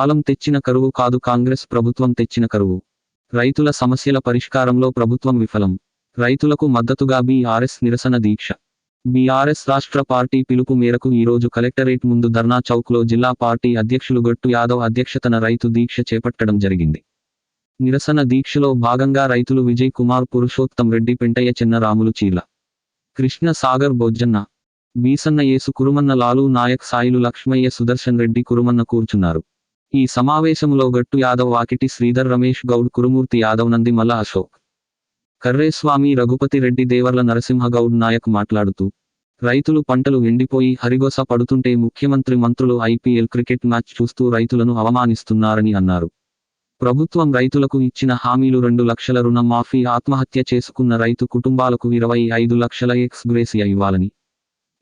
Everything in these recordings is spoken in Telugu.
కాలం తెచ్చిన కరువు కాదు కాంగ్రెస్ ప్రభుత్వం తెచ్చిన కరువు. రైతుల సమస్యల పరిష్కారంలో ప్రభుత్వం విఫలం. రైతులకు మద్దతుగా బీఆర్ఎస్ నిరసన దీక్ష. బీఆర్ఎస్ రాష్ట్ర పార్టీ పిలుపు మేరకు ఈరోజు కలెక్టరేట్ ముందు ధర్నా చౌక్లో జిల్లా పార్టీ అధ్యక్షులు గట్టు యాదవ్ అధ్యక్షతన రైతు దీక్ష చేపట్టడం జరిగింది. నిరసన దీక్షలో భాగంగా రైతులు విజయ్ కుమార్ పురుషోత్తం రెడ్డి పెంటయ్య చెన్నరాములు చీల కృష్ణ సాగర్ బొజ్జన్న. బీసన్న యేసు కురుమన్న లాలు నాయక్ సాయిలు లక్ష్మయ్య సుదర్శన్ రెడ్డి కురుమన్న కూర్చున్నారు. ఈ సమావేశంలో గట్టు యాదవ్ వాకిటి శ్రీధర్ రమేష్ గౌడ్ కురుమూర్తి యాదవ్ నందిమల్ల అశోక్ కర్రేస్వామి రఘుపతి రెడ్డి దేవర్ల నరసింహ గౌడ్ నాయక్ మాట్లాడుతూ రైతులు పంటలు ఎండిపోయి హరిగోస పడుతుంటే ముఖ్యమంత్రి మంత్రులు ఐపీఎల్ క్రికెట్ మ్యాచ్ చూస్తూ రైతులను అవమానిస్తున్నారని అన్నారు. ప్రభుత్వం రైతులకు ఇచ్చిన హామీలు రెండు లక్షల రుణ మాఫీ ఆత్మహత్య చేసుకున్న రైతు కుటుంబాలకు ఇరవై ఐదు లక్షల ఎక్స్ గ్రేసియా ఇవ్వాలని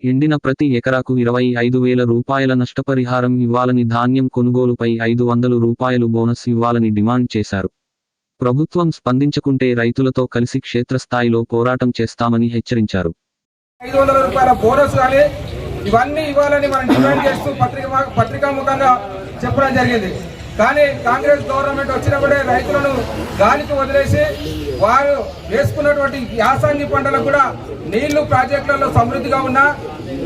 ఎండిన ప్రతి ఎకరాకు ఇరవై ఐదు వేల రూపాయల నష్టపరిహారం ఇవ్వాలని ధాన్యం కొనుగోలుపై ఐదు వందలు రూపాయలు బోనస్ ఇవ్వాలని డిమాండ్ చేశారు. ప్రభుత్వం స్పందించకుంటే రైతులతో కలిసి క్షేత్రస్థాయిలో పోరాటం చేస్తామని హెచ్చరించారు. ఐదు వందల రూపాయల బోనస్ కానీ ఇవన్నీ ఇవ్వాలని మనం డిమాండ్ చేస్తూ పత్రిక పత్రికాముఖంగా చెప్పడం జరిగింది. కానీ కాంగ్రెస్ గవర్నమెంట్ వచ్చినప్పుడే రైతులను గాలికి వదిలేసి వారు వేసుకున్నటువంటి యాసంగి పంటలకు కూడా నీళ్ళు ప్రాజెక్టులలో సమృద్ధిగా ఉన్నా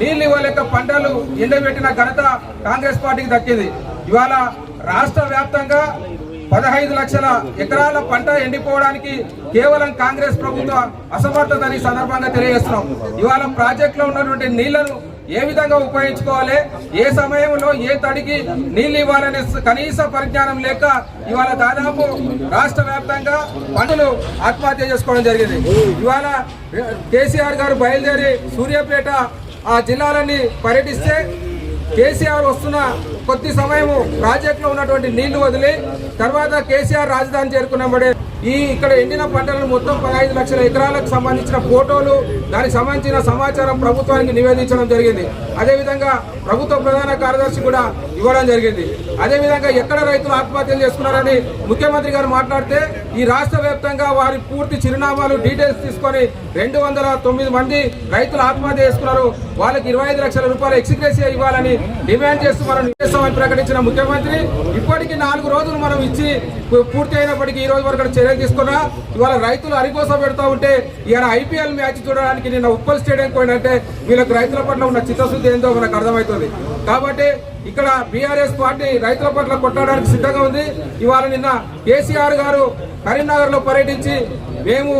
నీళ్ళు ఇవ్వలేక పంటలు ఎండబెట్టిన ఘనత కాంగ్రెస్ పార్టీకి దక్కింది. ఇవాళ రాష్ట్ర వ్యాప్తంగా పదహైదు లక్షల ఎకరాల పంట ఎండిపోవడానికి కేవలం కాంగ్రెస్ ప్రభుత్వ అసమర్థతని సందర్భంగా తెలియజేస్తున్నాం. ఇవాళ ప్రాజెక్టులో ఉన్నటువంటి నీళ్ళను ఏ విధంగా ఉపయోగించుకోవాలి? ఏ సమయంలో ఏ తడికి నీళ్ళు ఇవ్వాలనే కనీస పరిజ్ఞానం లేక ఇవాళ దాదాపు రాష్ట్ర వ్యాప్తంగా పంటలు ఆత్మహత్య చేసుకోవడం జరిగింది. ఇవాళ కేసీఆర్ గారు బయలుదేరి సూర్యాపేట ఆ జిల్లాలన్నీ పర్యటిస్తే కేసీఆర్ వస్తున్న కొద్ది సమయము ప్రాజెక్టులో ఉన్నటువంటి నీళ్ళు వదిలి తర్వాత కేసీఆర్ రాజధాని చేరుకున్నప్పుడే ఈ ఇక్కడ ఎండిన పంటలను మొత్తం పదహైదు లక్షల ఎకరాలకు సంబంధించిన ఫోటోలు దానికి సంబంధించిన సమాచారం ప్రభుత్వానికి నివేదించడం జరిగింది. అదేవిధంగా ప్రభుత్వ ప్రధాన కార్యదర్శి కూడా ఇవ్వడం జరిగింది. అదేవిధంగా ఎక్కడ రైతులు ఆత్మహత్యలు చేసుకున్నారని ముఖ్యమంత్రి గారు మాట్లాడితే ఈ రాష్ట్ర వ్యాప్తంగా వారి పూర్తి చిరునామాలు డీటెయిల్స్ తీసుకొని రెండు వందల తొమ్మిది మంది రైతులు ఆత్మహత్య చేసుకున్నారు. వాళ్ళకి ఇరవై ఐదు లక్షల రూపాయలు ఎక్స్గ్రేసియా ఇవ్వాలని డిమాండ్ చేస్తూ మనం చేస్తామని ప్రకటించిన ముఖ్యమంత్రి ఇప్పటికీ నాలుగు రోజులు మనం ఇచ్చి పూర్తి అయినప్పటికీ ఈ రోజు వరకు చర్యలు తీసుకున్నా ఇవాళ రైతులు అరికోస పెడతా ఉంటే ఇవాళ ఐపీఎల్ మ్యాచ్ చూడడానికి నిన్న ఉప్పల్ స్టేడియం పోయినంటే వీళ్ళకి రైతుల పట్ల ఉన్న చిత్తశుద్ధి ఏందో మనకు అర్థమవుతుంది. కాబట్టి ఇక్కడ బీఆర్ఎస్ పార్టీ రైతుల పట్ల కొట్టడానికి సిద్ధంగా ఉంది. ఇవాళ నిన్న కేసీఆర్ గారు కరీంనగర్లో పర్యటించి మేము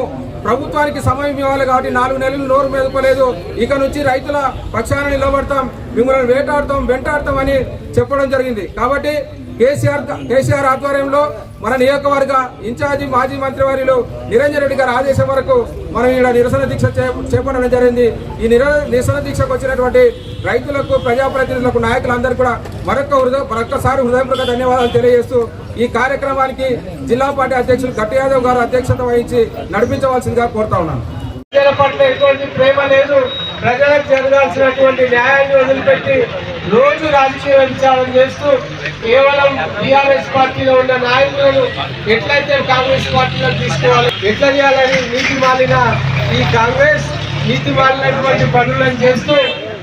ప్రభుత్వానికి సమయం ఇవ్వాలి కాబట్టి నాలుగు నెలలు నోరు మెదపలేదు ఇక నుంచి రైతుల పక్షాన నిలబడతాం మిమ్మల్ని వేటాడతాం వెంటాడతాం అని చెప్పడం జరిగింది. కాబట్టి కేసీఆర్ కేసీఆర్ ఆధ్వర్యంలో మన నియోజకవర్గ ఇన్ఛార్జి మాజీ మంత్రివర్యులు నిరంజన్ రెడ్డి గారి ఆదేశం వరకు మనం ఇక్కడ నిరసన దీక్ష చేపట్టడం జరిగింది. ఈ నిర నిరసన దీక్షకు వచ్చినటువంటి రైతులకు ప్రజాప్రతినిధులకు నాయకులందరూ కూడా మరొక హృదయ మరొకసారి హృదయపూర్వక ధన్యవాదాలు తెలియజేస్తూ ఈ కార్యక్రమానికి జిల్లా పార్టీ అధ్యక్షులు గట్టి యాదవ్ గారు అధ్యక్షత వహించి నడిపించవలసిందిగా కోరుతా ఉన్నాను. ప్రజల పట్ల ఎటువంటి ప్రేమ లేదు. ప్రజలకు జరగాల్సినటువంటి న్యాయాన్ని వదిలిపెట్టి రోజు రాజకీయ విచారం చేస్తూ కేవలం టీఆర్ఎస్ పార్టీలో ఉన్న నాయకులను ఎట్లయితే కాంగ్రెస్ పార్టీలో తీసుకోవాలి ఎట్లా చేయాలని నీతి మాలిన ఈ కాంగ్రెస్ నీతి మాలినటువంటి పనులను చేస్తూ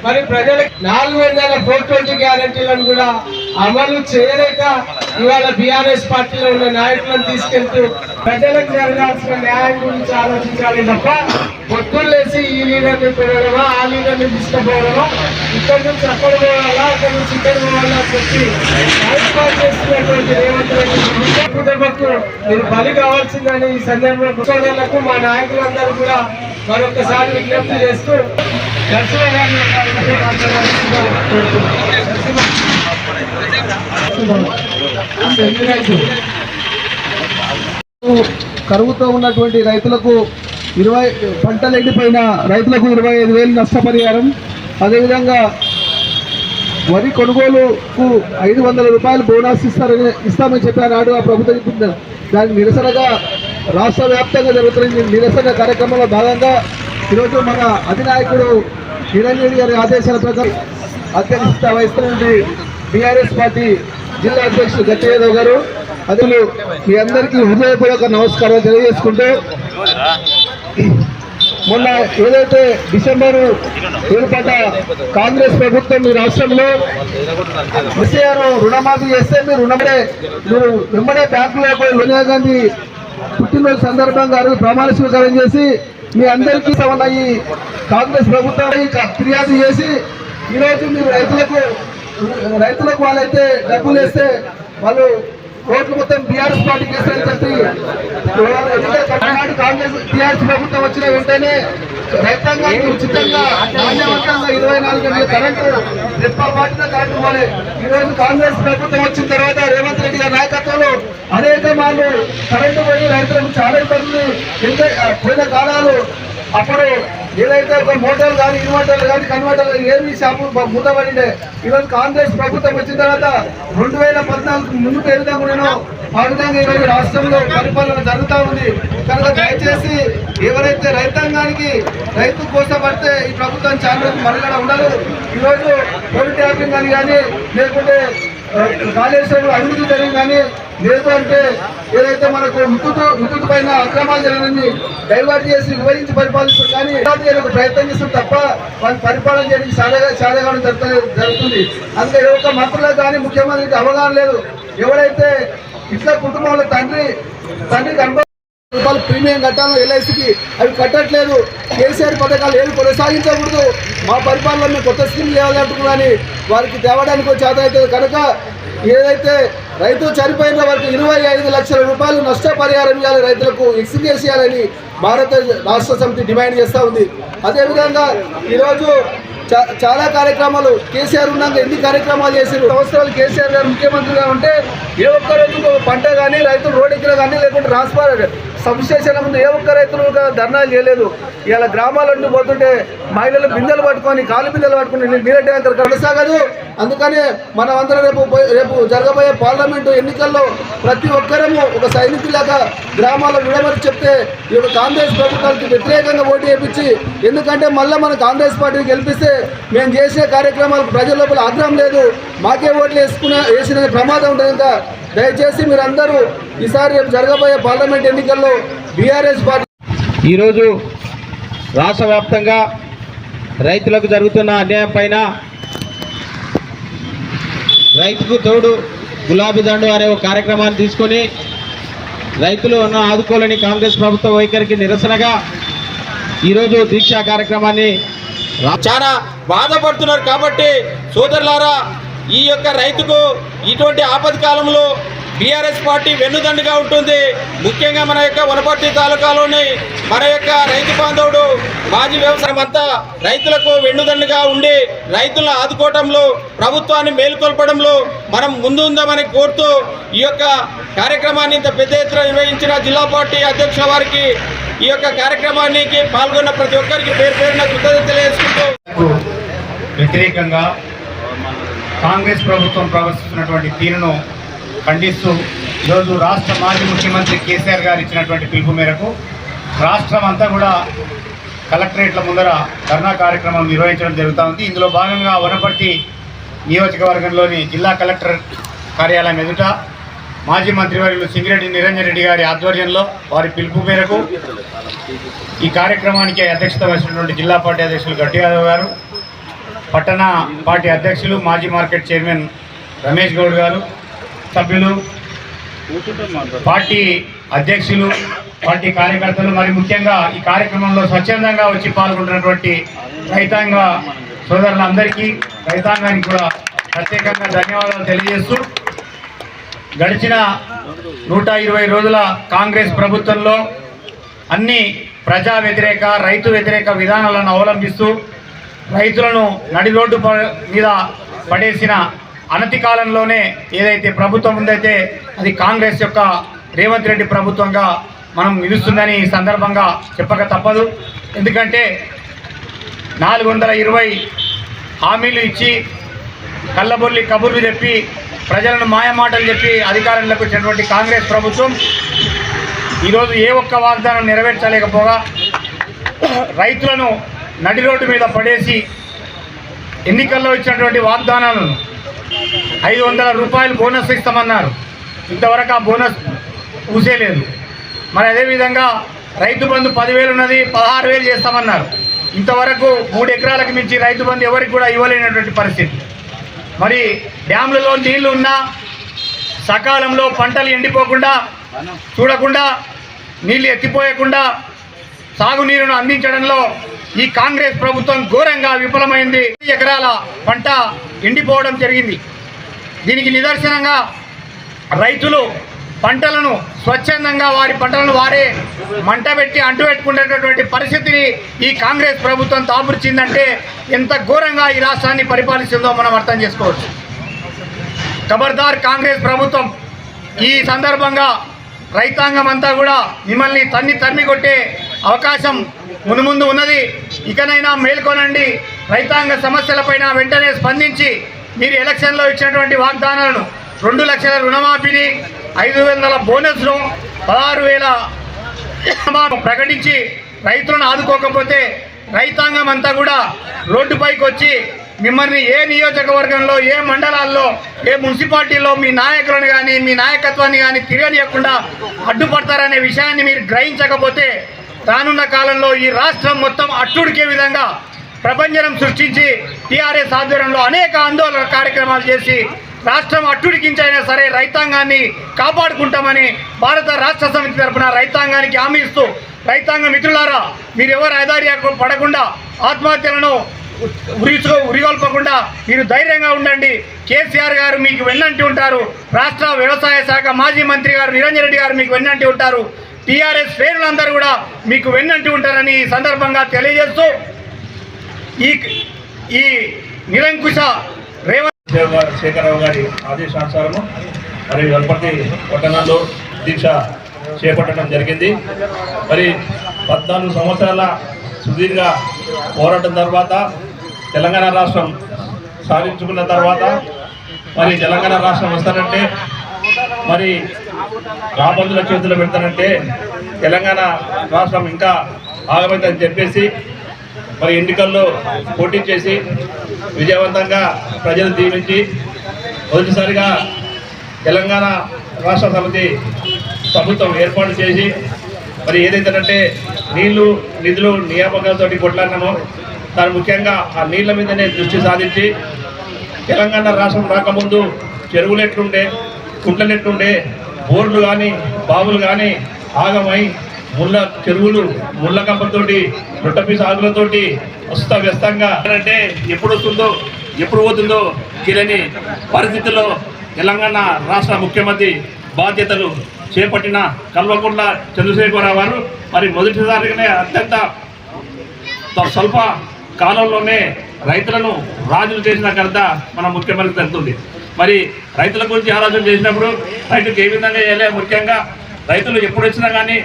మరి ప్రజలకు నాలుగు వందల ఫోర్ ట్వంటీ గ్యారంటీలను కూడా అమలు చేయలేక ఇవాళ బీఆర్ఎస్ పార్టీలో ఉన్న నాయకులను తీసుకెళ్తూ ప్రజలకు జరగాల్సిన న్యాయం గురించి ఆలోచించాలి తప్ప పొత్తులేసి ఈ లీడర్ని పెరగడమా ఆ లీడర్ని తీసుకుపోవడమా? ఇక్కడ నుంచి అక్కడ పోవాలా అక్కడ నుంచి ఇక్కడ పోవాలా అని చెప్పి చేస్తున్నటువంటి రేవంత్ రెడ్డి తప్పు దెబ్బకు మీరు బలి కావాల్సిందని ఈ సందర్భంలో మా నాయకులందరూ కూడా మరొకసారి విజ్ఞప్తి చేస్తూ దర్శన కరువుతో ఉన్నటువంటి రైతులకు ఇరవై పంటలు ఎండిపోయిన రైతులకు ఇరవై ఐదు వేలు నష్టపరిహారం. అదేవిధంగా వరి కొనుగోలుకు ఐదు వందల రూపాయలు బోనస్ ఇస్తారని ఇస్తామని చెప్పారు నాడు ఆ ప్రభుత్వం దానికి నిరసనగా రాష్ట్ర వ్యాప్తంగా జరుగుతున్న నిరసన కార్యక్రమంలో భాగంగా ఈరోజు మన అధినాయకుడు నిరంజన్ రెడ్డి గారి ఆదేశాల ప్రకారం అధ్యక్షత వహిస్తున్నటువంటి బీఆర్ఎస్ పార్టీ జిల్లా అధ్యక్షుడు గట్టియాదవ్ గారు అతను మీ అందరికీ హృదయపూర్వక నమస్కారాలు తెలియజేసుకుంటూ మొన్న ఏదైతే డిసెంబర్ ఏర్పడ్డ కాంగ్రెస్ ప్రభుత్వం మీ రాష్ట్రంలో విషయాలు రుణమాఫీ చేస్తే మీరు రుణమడే మీరు వెంబడే బ్యాంకులో పోయి సోనియా గాంధీ పుట్టినరోజు సందర్భంగా ప్రమాణ స్వీకారం చేసి మీ అందరికీ ఉన్న ఈ కాంగ్రెస్ ప్రభుత్వాన్ని ఫిర్యాదు చేసి ఈరోజు మీరు రైతులకు రైతులకు వాళ్ళైతే డబ్బులు వేస్తే వాళ్ళు ఓట్లు మొత్తం బీఆర్ఎస్ పార్టీకి వేస్తారని చెప్పి కాంగ్రెస్ టీఆర్ఎస్ ప్రభుత్వం వచ్చిన వెంటనే రైతాంగానికి ఉచితంగా నాణ్యవంతంగా ఇరవై నాలుగు గంటల కరెంటు రెప్ప పాటిన కరెంటు ఇవ్వాలి ఈరోజు కాంగ్రెస్ ప్రభుత్వం వచ్చిన తర్వాత రేవంత్ రెడ్డి గారి నాయకత్వంలో అనేక మార్లు కరెంటు పోయి రైతులకు చాలా ఇబ్బందులు ఎంత పోయిన కాలాలు అప్పుడు ఏదైతే మోటార్లు కానీ ఇన్వర్టర్లు కానీ కన్వర్టర్లు ఏమి షాపు మూతపడిండే ఈరోజు కాంగ్రెస్ ప్రభుత్వం వచ్చిన తర్వాత రెండు వేల పద్నాలుగు ముందుకు ఏ విధంగా ఉన్నానో ఆ విధంగా ఈరోజు రాష్ట్రంలో పరిపాలన జరుగుతూ ఉంది. కనుక దయచేసి ఎవరైతే రైతాంగానికి రైతు కోసపడితే ఈ ప్రభుత్వం చాలా రోజులు ఉండదు. ఈరోజు పోల్ ట్యాపింగ్ అని కానీ లేకుంటే కాళేశ్వరం అభివృద్ధి జరిగింది కానీ లేదు అంటే ఏదైతే మనకు విద్యుత్ విద్యుత్ పైన అక్రమాలు జరిగిందని డైవర్ట్ చేసి వివరించి పరిపాలిస్తారు కానీ ఒక ప్రయత్నం చేస్తారు తప్ప వాళ్ళు పరిపాలన చేయడానికి సాధగా చాలా జరుగుతుంది. అందుకే ఏ ఒక్క మంత్రులకు కానీ ముఖ్యమంత్రికి అవగాహన లేదు. ఎవరైతే ఇట్లా కుటుంబంలో తండ్రి తండ్రి అనుభవం రూపాయలు ప్రీమియం కట్టాను ఎల్ఐసికి అవి కట్టట్లేదు. కేసీఆర్ పథకాలు ఏమి కొనసాగించకూడదు. మా పరిపాలనలో కొత్త స్కీమ్ లేవాలంటున్నారని వారికి తేవడానికి చేత అవుతుంది కనుక ఏదైతే రైతు చనిపోయిన వారికి ఇరవై ఐదు లక్షల రూపాయలు నష్టపరిహారం ఇవ్వాలి రైతులకు ఎక్స్గ్రేస్ భారత రాష్ట్ర సమితి డిమాండ్ చేస్తూ ఉంది. అదేవిధంగా ఈరోజు చాలా కార్యక్రమాలు కేసీఆర్ ఉన్నాక ఎన్ని కార్యక్రమాలు చేశారు? సంవత్సరాలు కేసీఆర్ గారు ముఖ్యమంత్రిగా ఉంటే ఏ ఒక్క రోజు పంట కానీ రైతులు రోడ్ ఎక్కిన కానీ లేకుంటే ట్రాన్స్ఫర్ సబ్స్టేషన్ ముందు ఏ ఒక్క రైతులు ధర్నాలు చేయలేదు. ఇలా గ్రామాలన్నీ పోతుంటే మహిళలు బిందెలు పట్టుకొని కాలు బిందెలు పట్టుకుని నీళ్ళ ట్యాంకర్ కొనసాగదు. అందుకనే మనం అందరం రేపు పోయి- రేపు జరగబోయే పార్లమెంటు ఎన్నికల్లో ప్రతి ఒక్కరము ఒక సైనికులాగా గ్రామాల్లో విడమని చెప్తే ఈ యొక్క కాంగ్రెస్ ప్రభుత్వానికి వ్యతిరేకంగా ఓటు వేయించి ఎందుకంటే మళ్ళీ మన కాంగ్రెస్ పార్టీని గెలిపిస్తే మేము చేసే కార్యక్రమాలకు ప్రజల లోపల ఆగ్రహం లేదు. మాకే ఓట్లు వేసుకునే వేసిన ప్రమాదం ఉంటుంది కనుక దయచేసి మీరందరూ ఈసారి రేపు జరగబోయే పార్లమెంట్ ఎన్నికల్లో బీఆర్ఎస్ పార్టీ ఈరోజు రాష్ట్ర వ్యాప్తంగా రైతులకు జరుగుతున్న అన్యాయం పైన రైతుకు తోడు గులాబీ దండు అనే ఒక కార్యక్రమాన్ని తీసుకొని రైతులు ఉన్న ఆదుకోలేని కాంగ్రెస్ ప్రభుత్వ వైఖరికి నిరసనగా ఈరోజు దీక్షా కార్యక్రమాన్ని చాలా బాధపడుతున్నారు కాబట్టి సోదరులారా ఈ యొక్క రైతుకు ఇటువంటి ఆపద కాలంలో బీఆర్ఎస్ పార్టీ వెన్నుదండుగా ఉంటుంది. ముఖ్యంగా మన యొక్క వనపర్తి తాలూకాలోని మన యొక్క రైతు బాంధవుడు మాజీ వ్యవసాయం అంతా రైతులకు వెన్నుదండుగా ఉండి రైతులను ఆదుకోవటంలో ప్రభుత్వాన్ని మేలుకొల్పడంలో మనం ముందుందామని కోరుతూ ఈ యొక్క కార్యక్రమాన్ని ఇంత పెద్ద ఎత్తున నిర్వహించిన జిల్లా పార్టీ అధ్యక్షుల వారికి ఈ యొక్క కార్యక్రమానికి పాల్గొన్న ప్రతి ఒక్కరికి పేరు పేరున కృతజ్ఞతలు తెలియజేసుకుంటూ వ్యతిరేకంగా కాంగ్రెస్ ప్రభుత్వం ప్రవర్తిస్తున్నటువంటి తీరును ఖండిస్తూ ఈరోజు రాష్ట్ర మాజీ ముఖ్యమంత్రి కేసీఆర్ గారు ఇచ్చినటువంటి పిలుపు మేరకు రాష్ట్రం అంతా కూడా కలెక్టరేట్ల ముందర ధర్నా కార్యక్రమం నిర్వహించడం జరుగుతూ ఉంది. ఇందులో భాగంగా వనపర్తి నియోజకవర్గంలోని జిల్లా కలెక్టర్ కార్యాలయం ఎదుట మాజీ మంత్రివర్యులు సింగిరెడ్డి నిరంజన్ రెడ్డి గారి ఆధ్వర్యంలో వారి పిలుపు మేరకు ఈ కార్యక్రమానికి అధ్యక్షత వహించినటువంటి జిల్లా పార్టీ అధ్యక్షులు గట్టి యాదవ్ గారు పట్టణ పార్టీ అధ్యక్షులు మాజీ మార్కెట్ చైర్మన్ రమేష్ గౌడ్ గారు సభ్యులు పార్టీ అధ్యక్షులు పార్టీ కార్యకర్తలు మరి ముఖ్యంగా ఈ కార్యక్రమంలో స్వచ్ఛందంగా వచ్చి పాల్గొంటున్నటువంటి రైతాంగ సోదరులందరికీ రైతాంగానికి కూడా ప్రత్యేకంగా ధన్యవాదాలు తెలియజేస్తూ గడిచిన నూట ఇరవై రోజుల కాంగ్రెస్ ప్రభుత్వంలో అన్ని ప్రజా వ్యతిరేక రైతు వ్యతిరేక విధానాలను అవలంబిస్తూ రైతులను నడి రోడ్డు ప- మీద పడేసిన అనతి కాలంలోనే ఏదైతే ప్రభుత్వం ఉందైతే అది కాంగ్రెస్ యొక్క రేవంత్ రెడ్డి ప్రభుత్వంగా మనం నిలుస్తుందని ఈ సందర్భంగా చెప్పక తప్పదు. ఎందుకంటే నాలుగు వందల ఇరవై హామీలు ఇచ్చి కళ్ళబొల్లి కబుర్లు చెప్పి ప్రజలను మాయమాటలు చెప్పి అధికారంలోకి వచ్చినటువంటి కాంగ్రెస్ ప్రభుత్వం ఈరోజు ఏ ఒక్క వాగ్దానం నెరవేర్చలేకపోగా రైతులను నడి రోడ్డు మీద పడేసి ఎన్నికల్లో ఇచ్చినటువంటి వాగ్దానాలను ఐదు వందల రూపాయలు బోనస్ ఇస్తామన్నారు. ఇంతవరకు ఆ బోనస్ ఊసేయలేదు మరి అదేవిధంగా రైతు బంధు పదివేలు ఉన్నది పదహారు వేలు చేస్తామన్నారు. ఇంతవరకు మూడు ఎకరాలకు మించి రైతు బంధు ఎవరికి కూడా ఇవ్వలేనటువంటి పరిస్థితి. మరి డ్యామ్లలో నీళ్ళు ఉన్నా సకాలంలో పంటలు ఎండిపోకుండా చూడకుండా నీళ్ళు ఎత్తిపోయకుండా సాగునీరును అందించడంలో ఈ కాంగ్రెస్ ప్రభుత్వం ఘోరంగా విఫలమైంది. ఎకరాల పంట ఎండిపోవడం జరిగింది. దీనికి నిదర్శనంగా రైతులు పంటలను స్వచ్ఛందంగా వారి పంటలను వారే మంట పెట్టి పరిస్థితిని ఈ కాంగ్రెస్ ప్రభుత్వం తాపురిచిందంటే ఎంత ఘోరంగా ఈ రాష్ట్రాన్ని పరిపాలిస్తుందో మనం అర్థం చేసుకోవచ్చు. ఖబర్దార్ కాంగ్రెస్ ప్రభుత్వం ఈ సందర్భంగా రైతాంగం అంతా కూడా మిమ్మల్ని తన్ని తరిమి కొట్టే అవకాశం మునుముందు ఉన్నది. ఇకనైనా మేల్కొనండి. రైతాంగ సమస్యలపైన వెంటనే స్పందించి మీరు ఎలక్షన్లో ఇచ్చినటువంటి వాగ్దానాలను రెండు లక్షల రుణమాఫీని ఐదు వందల బోనస్ను పదహారు వేల ప్రకటించి రైతులను ఆదుకోకపోతే రైతాంగం అంతా కూడా రోడ్డుపైకి వచ్చి మిమ్మల్ని ఏ నియోజకవర్గంలో ఏ మండలాల్లో ఏ మున్సిపాలిటీలో మీ నాయకులను కానీ మీ నాయకత్వాన్ని కానీ తిరగనియకుండా అడ్డుపడతారనే విషయాన్ని మీరు గ్రహించకపోతే రానున్న కాలంలో ఈ రాష్ట్రం మొత్తం అట్టుడికే విధంగా ప్రపంచం సృష్టించి టీఆర్ఎస్ ఆధ్వర్యంలో అనేక ఆందోళన కార్యక్రమాలు చేసి రాష్ట్రం అట్టుడికించైనా సరే రైతాంగాన్ని కాపాడుకుంటామని భారత రాష్ట్ర సమితి తరఫున రైతాంగానికి హామీ ఇస్తూ రైతాంగ మిత్రులారా మీరు ఎవరు పడకుండా ఆత్మహత్యలను ఉరిచు ఉరిగొల్పకుండా మీరు ధైర్యంగా ఉండండి. కేసీఆర్ గారు మీకు వెన్నంటి ఉంటారు. రాష్ట్ర వ్యవసాయ శాఖ మాజీ మంత్రి గారు నిరంజన్ రెడ్డి గారు మీకు వెన్నంటి ఉంటారు. టీఆర్ఎస్ శ్రేణులందరూ కూడా మీకు వెన్నంటి ఉంటారని ఈ సందర్భంగా తెలియజేస్తూ ఈ ఈ నిరంకుశ రేవంత్ శేఖరరావు గారి ఆదేశానుసారము మరి వల్పర్తి పట్టణంలో దీక్ష చేపట్టడం జరిగింది. మరి పద్నాలుగు సంవత్సరాల సుదీర్ఘ పోరాటం తర్వాత తెలంగాణ రాష్ట్రం సాధించుకున్న తర్వాత మరి తెలంగాణ రాష్ట్రం వస్తానంటే మరి రాబందుల చేతులు పెడతానంటే తెలంగాణ రాష్ట్రం ఇంకా ఆగమైందని చెప్పేసి మరి ఎన్నికల్లో పోటీ చేసి విజయవంతంగా ప్రజలు దీవించి మొదటిసారిగా తెలంగాణ రాష్ట్ర సమితి ప్రభుత్వం ఏర్పాటు చేసి మరి ఏదైతేనంటే నీళ్ళు నిధులు నియామకాలతో కొట్లాడినామో దాని ముఖ్యంగా ఆ నీళ్ళ మీదనే దృష్టి సాధించి తెలంగాణ రాష్ట్రం రాకముందు చెరువులు ఎట్లుండే కుంటలు ఎట్లుండే బోర్లు కానీ బావులు కానీ ఆగమై ముళ్ళ చెరువులు ముళ్ళ కప్పతోటి రొట్టపి సాగులతోటి అస్త వ్యస్తంగా అంటే ఎప్పుడు వస్తుందో ఎప్పుడు పోతుందో తెలియని పరిస్థితుల్లో తెలంగాణ రాష్ట్ర ముఖ్యమంత్రి బాధ్యతలు చేపట్టిన కల్వకుంట్ల చంద్రశేఖరరావు గారు మరి మొదటిసారిగానే అత్యంత త- స్వల్ప కాలంలోనే రైతులను రాజులు చేసిన ఘనత మన ముఖ్యమంత్రి తగ్గుతుంది మరి రైతుల గురించి ఆలోచన చేసినప్పుడు రైతుకు ఏ విధంగా చేయాలి? ముఖ్యంగా రైతులు ఎప్పుడు వచ్చినా కానీ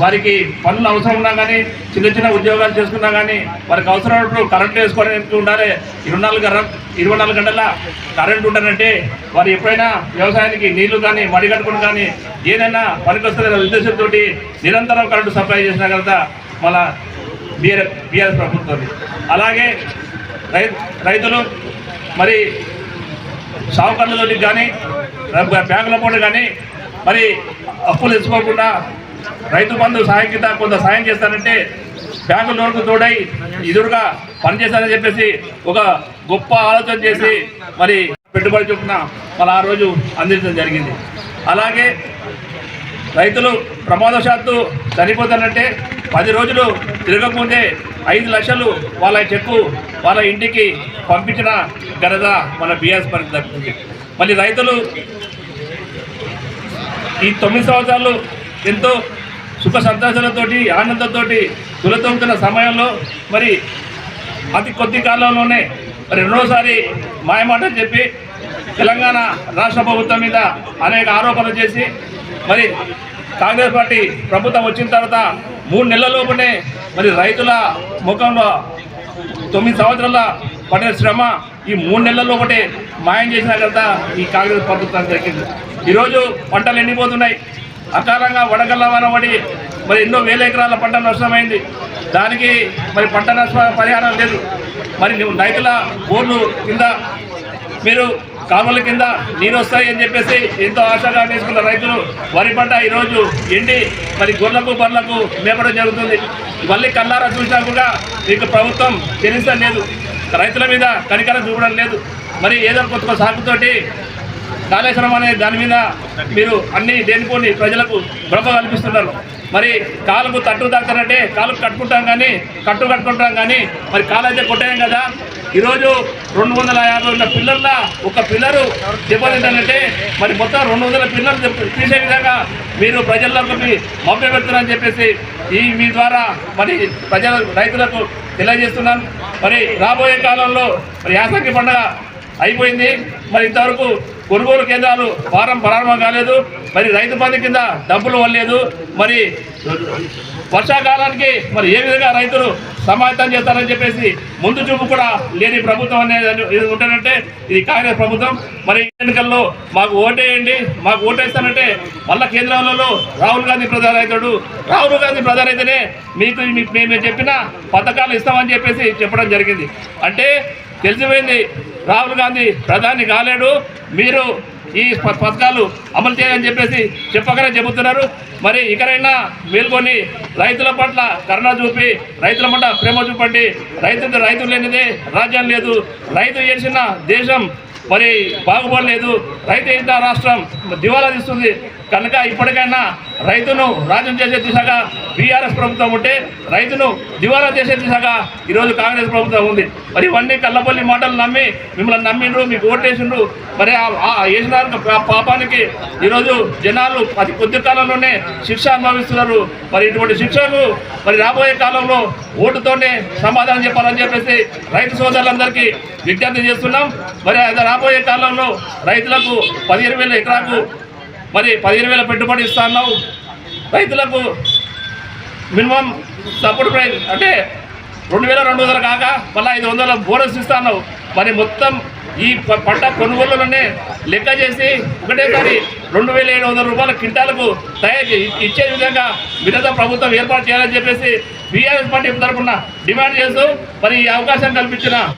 వారికి పనులు అవసరం ఉన్నా కానీ చిన్న చిన్న ఉద్యోగాలు చేసుకున్నా కానీ వారికి అవసరమైనప్పుడు కరెంట్ వేసుకోవడానికి ఉండాలి. ఇరవై నాలుగు ఇరవై నాలుగు గంటల కరెంట్ ఉండాలంటే వారు ఎప్పుడైనా వ్యవసాయానికి నీళ్ళు కానీ మడి కట్టుకుని కానీ ఏదైనా పనికి వస్తుందనే ఉద్దేశంతో నిరంతరం కరెంటు సప్లై చేసిన కనుక మన బీఆర్ బీఆర్ఎస్ ప్రభుత్వం. అలాగే రై రైతులు మరి సాగుకర్లతోటి కానీ బ్యాంకుల పోటీ కానీ మరి అప్పులు తెచ్చుకోకుండా రైతు బంధు సాయం కింద కొంత సాయం చేస్తానంటే బ్యాంకు లోన్కు తోడై ఎదురుగా పనిచేస్తానని చెప్పేసి ఒక గొప్ప ఆలోచన చేసి మరి పెట్టుబడి చొప్పున మరి ఆ రోజు అందించడం జరిగింది. అలాగే రైతులు ప్రమాదవశాత్తు చనిపోతానంటే పది రోజులు తిరగకముందే ఐదు లక్షలు వాళ్ళ చెక్కు వాళ్ళ ఇంటికి పంపించిన ఘనత మన బీఆర్ఎస్ పరిస్థితి మళ్ళీ రైతులు ఈ తొమ్మిది సంవత్సరాలు ఎంతో సుఖ సంతోషాలతోటి ఆనందంతో తులతొంగుతున్న సమయంలో మరి అతి కొద్ది కాలంలోనే మరి రెండోసారి మాయమాట చెప్పి తెలంగాణ రాష్ట్ర ప్రభుత్వం మీద అనేక ఆరోపణలు చేసి మరి కాంగ్రెస్ పార్టీ ప్రభుత్వం వచ్చిన తర్వాత మూడు నెలల లోపునే మరి రైతుల ముఖంలో తొమ్మిది సంవత్సరాల పడిన శ్రమ ఈ మూడు నెలల్లో ఒకటే మాయం చేసిన కదా ఈ కాంగ్రెస్ ప్రభుత్వం దక్కింది. ఈరోజు పంటలు ఎండిపోతున్నాయి. అకాలంగా వడగల్ల వన పడి మరి ఎన్నో వేల ఎకరాల పంట నష్టమైంది. దానికి మరి పంట నష్ట పరిహారం లేదు. మరి రైతుల బోర్లు కింద మీరు కాలువల కింద నీరు వస్తాయి అని చెప్పేసి ఎంతో ఆశగా తీసుకున్న రైతులు వరి పంట ఈరోజు ఎండి మరి గొర్రెలకు బర్లకు మేపడం జరుగుతుంది. మళ్ళీ కల్లారా చూసినా కూడా మీకు ప్రభుత్వం చెల్లించడం లేదు. రైతుల మీద కనికరం చూపడం లేదు. మరి ఏదో కొత్త సాకుతోటి కాళేశ్వరం అనే దాని మీద మీరు అన్ని దేనికోని ప్రజలకు భ్రమ కల్పిస్తున్నారు. మరి కాలుకు తట్టు తాకుతారంటే కాలుకు కట్టుకుంటాం కానీ కట్టు కట్టుకుంటాం కానీ మరి కాలు అయితే కొట్టాం కదా. ఈరోజు రెండు వందల యాభై ఉన్న పిల్లల ఒక పిల్లరు దెబ్బతింటానంటే మరి మొత్తం రెండు వందల పిల్లలు తీసే విధంగా మీరు ప్రజల్లోకి మభ్య పెడుతున్నారని చెప్పేసి ఈ మీ ద్వారా మరి ప్రజల రైతులకు తెలియజేస్తున్నాను మరి రాబోయే కాలంలో మరి యాసంగి పండుగ అయిపోయింది. మరి ఇంతవరకు కొనుగోలు కేంద్రాలు వారం ప్రారంభం కాలేదు. మరి రైతు బంధు కింద డబ్బులు వల్లేదు. మరి వర్షాకాలానికి మరి ఏ విధంగా రైతులు సమాయత్తం చేస్తారని చెప్పేసి ముందు చూపు కూడా లేని ప్రభుత్వం అనేది ఇది ఉంటానంటే ఇది కాంగ్రెస్ ప్రభుత్వం. మరి ఎన్నికల్లో మాకు ఓటేయండి మాకు ఓటేస్తానంటే మళ్ళా కేంద్రంలో రాహుల్ గాంధీ ప్రధాని అవుతాడు రాహుల్ గాంధీ ప్రధాని అయితేనే మీకు మేము చెప్పిన పథకాలు ఇస్తామని చెప్పేసి చెప్పడం జరిగింది. అంటే తెలిసిపోయింది రాహుల్ గాంధీ ప్రధాని కాలేడు. మీరు ఈ ప- పథకాలు అమలు చేయాలని చెప్పేసి చెప్పకనే చెబుతున్నారు. మరి ఇకరైనా మేల్కొని రైతుల పట్ల కరుణ చూపి రైతుల పట్ల ప్రేమ చూపండి. రైతు రైతు లేనిదే రాజ్యం లేదు. రైతు చేసిన దేశం మరి బాగుపడలేదు. రైతు ఇంత రాష్ట్రం దివాలా తీస్తుంది. కనుక ఇప్పటికైనా రైతును రాజ్యం చేసే దిశగా బీఆర్ఎస్ ప్రభుత్వం ఉంటే రైతును దివాలా చేసే దిశగా ఈరోజు కాంగ్రెస్ ప్రభుత్వం ఉంది. మరి ఇవన్నీ కళ్ళపల్లి మాటలు నమ్మి మిమ్మల్ని నమ్మిండ్రు మీకు ఓటేసిండ్రు మరి ఆ- ఆ వేసిన పాపానికి ఈరోజు జనాలు అతి కొద్ది కాలంలోనే శిక్ష అనుభవిస్తున్నారు. మరి ఇటువంటి శిక్షకు మరి రాబోయే కాలంలో ఓటుతోనే సమాధానం చెప్పాలని చెప్పేసి రైతు సోదరులందరికీ విజ్ఞప్తి చేస్తున్నాం. మరి రాబోయే కాలంలో రైతులకు పదిహేను వేల ఎకరాకు మరి పదిహేను వేల పెట్టుబడి ఇస్తా అన్నావు. రైతులకు మినిమం సపోర్ట్ ప్రైస్ అంటే రెండు వేల రెండు వందలు కాక మళ్ళీ ఐదు వందల బోనస్ ఇస్తా అన్నావు. మరి మొత్తం ఈ పంట కొనుగోలులోనే లెక్క చేసి ఒకటేసారి రెండు వేల ఏడు వందల రూపాయల క్వింటాలకు తయారు ఇచ్చే విధంగా మిగతా ప్రభుత్వం ఏర్పాటు చేయాలని చెప్పేసి బీఆర్ఎస్ పార్టీ తరఫున డిమాండ్ చేస్తూ మరి ఈ అవకాశం కల్పించిన